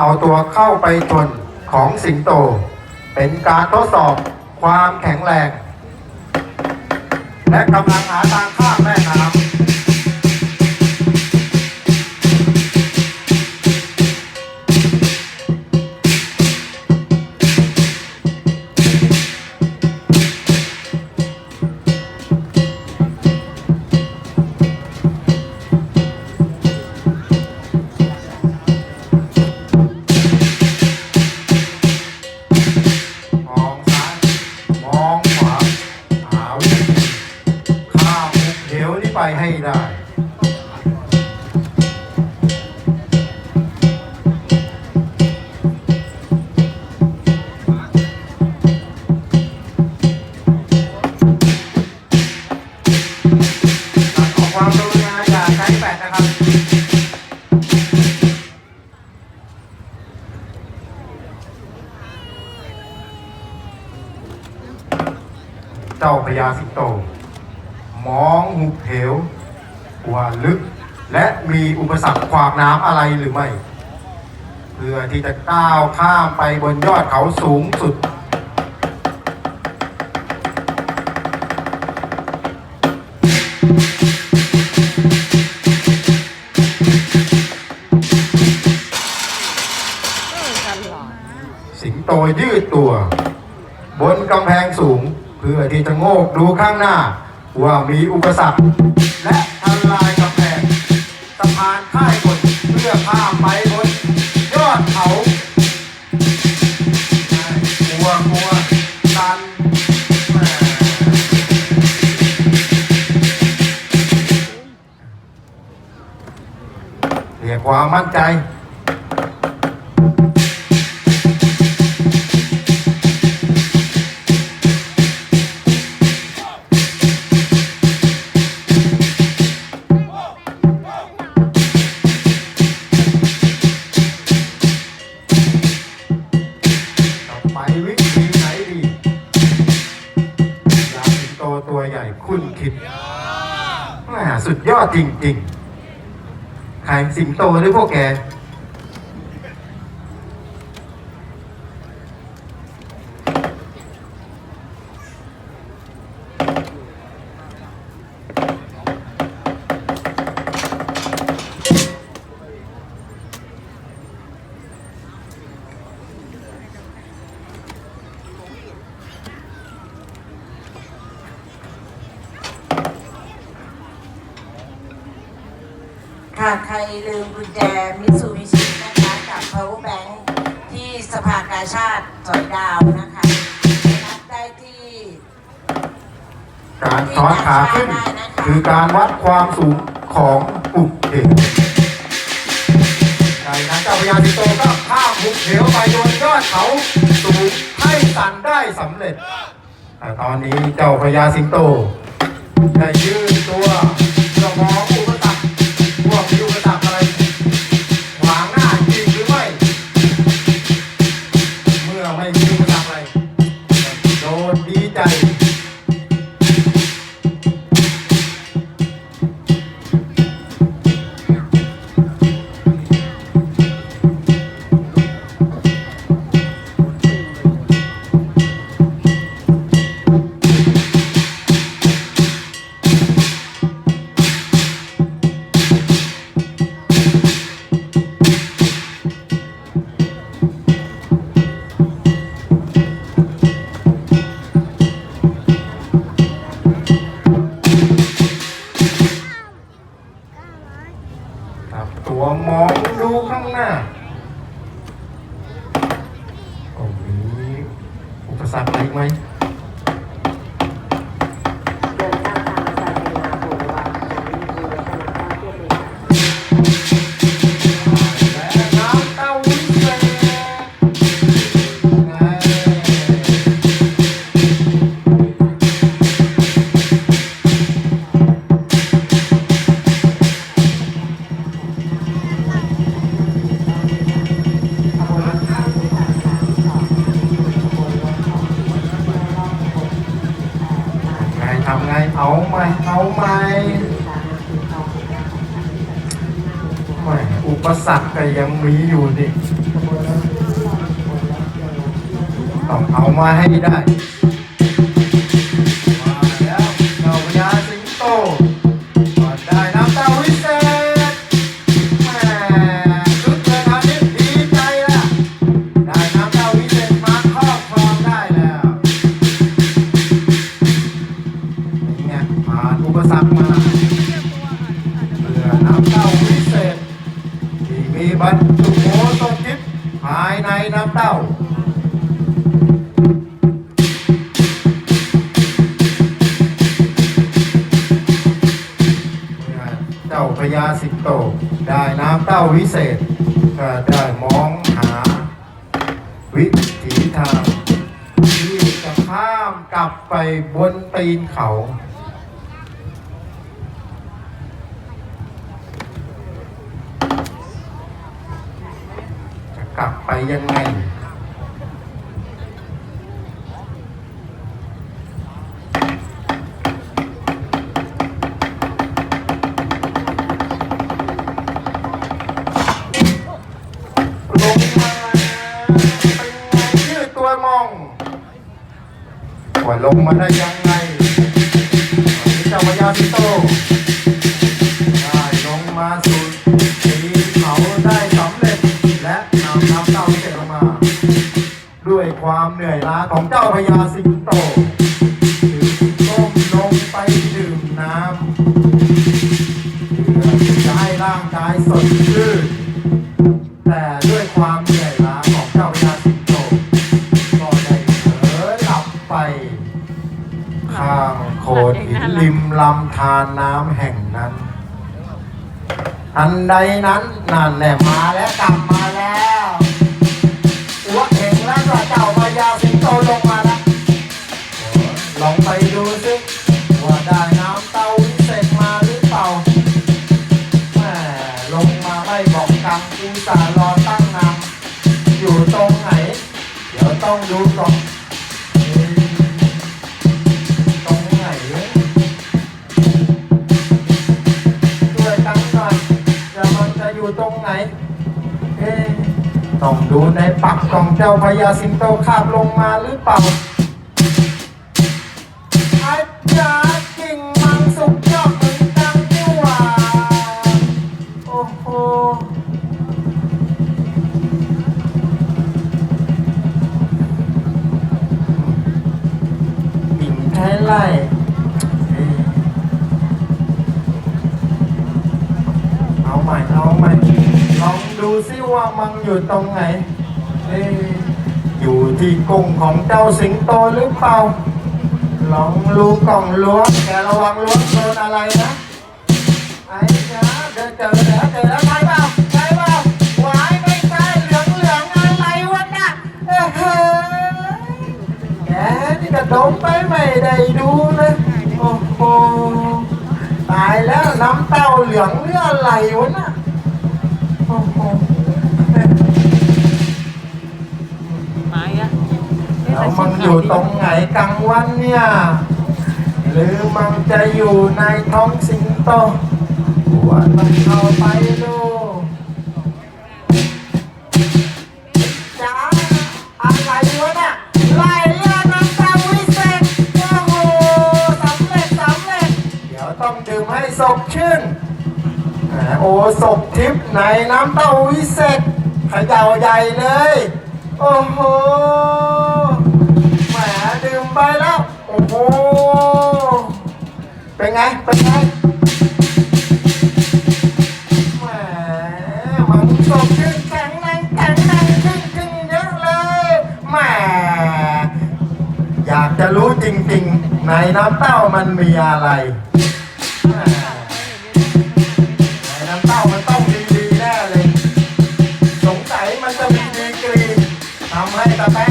เอาตัวเข้าไปชนของสิงโต เป็นการทดสอบความแข็งแรง และกำลังหาทางข้ามแม่ จ้าพญาสิงโต มองหุบเหวว่าลึก และมีอุปสรรคขวากน้ำอะไรหรือไม่ เพื่อที่จะก้าวข้ามไปบนยอดเขาสูงสุด สิงโตยืดตัว บนกำแพงสูง พื่อที่จะโงกดูข้างหน้า ว่ามีอุปสรรค และทลายกำแพงสะพานค่ายบนเพื่อข้ามไปบนยอดเขากลัวกลัวตันแหม่เรียกความมั่นใจ คุณคิดสุดยอดจริงๆ ใครสิงโตหรือพวกแก ค่ะใครลืมกุญแจมิตซูบิชินะคะกับ power bank ที่สภากาชาติสอยดาวนะคะรับได้ที่การซ้อนขาขึ้น คือการวัดความสูงของอุกเหวในนั้นเจ้าพญาสิงโตก็ข้ามหุบเหวไปโดนยอดเขาสูงให้สันได้สำเร็จแต่ตอนนี้เจ้าพญาสิงโตได้ยืนตัว เม่เอาไหม่ม่อุปสรรคก็ยังมีอยู่ดิต้องเอามาให้ได้ สรรคมาเพื่อน้ำเต้าวิเศษ ที่มีบรรจุโมสมทิพภายในน้ำเต้าเจ้าพญาสิงโตได้น้ำเต้าวิเศษก็ได้มองหา วิถีทางที่จะข้ามกลับไปบนตีนเขา จะกลับไป ยังไงลงมาเป็นไงชื่อตัวมองว่าลงมาได้ยังไงวันนี้เจ้าพญาสิโต ความเหนื่อยล้าของเจ้าพญาสิงโตจึงก้มลงไปดื่มน้ำเพื่อที่จะให้ร่างกายสดชื่นแต่ด้วยความเหนื่อยล้าของเจ้าพญาสิงโตก็ได้เผลอหลับไปข้างโขดหินริมลำธารน้ำแห่งนั้น อันใดนั้นนั่นแหละมาแล้วกลับมาแล้ว อุตส่าห์รอตั้งนานอยู่ตรงไหน เดี๋ยวต้องดูก่อนเอ๊ะตรงไหนช่วยตั้งหน่อยจะมันจะอยู่ตรงไหน เอ๊ะต้องดูในปักของเจ้าพญาสิงโตคาบลงมาหรือเปล่า ไล่เอาใหม่เอาใหม่ลองดูซิว่ามันอยู่ตรงไหนอยู่ที่กรงของเจ้าสิงโตหรือเปล่า ลองรู้กล่องล้วงแกระวังล้วงโดนอะไรนะไอ้จ้าเดินเจอแล้วเจอแล้ว นี่กระดมไปไม่ได้ดูเลยโอ้โหตายแล้วน้ำเต้าเหลืองเรื่องอะไรวะน่ะโอ้โหไม้อะแล้วมันอยู่ตรงไหนกลางวันเนี่ย หรือมันจะอยู่ในท้องสิงโตว่าต้องเข้าไป ศพทิพย์ในน้ำเต้าวิเศษขย่าใหญ่เลย โอ้โหแหมดื่มไปแล้ว โอ้โห เป็นไง เป็นไงแหมมันสดชื่นแข็งแรงแข็งแรงขึ้นขึ้นเยอะเลยแหมอยากจะรู้จริงๆ ในน้ำเต้ามันมีอะไร de.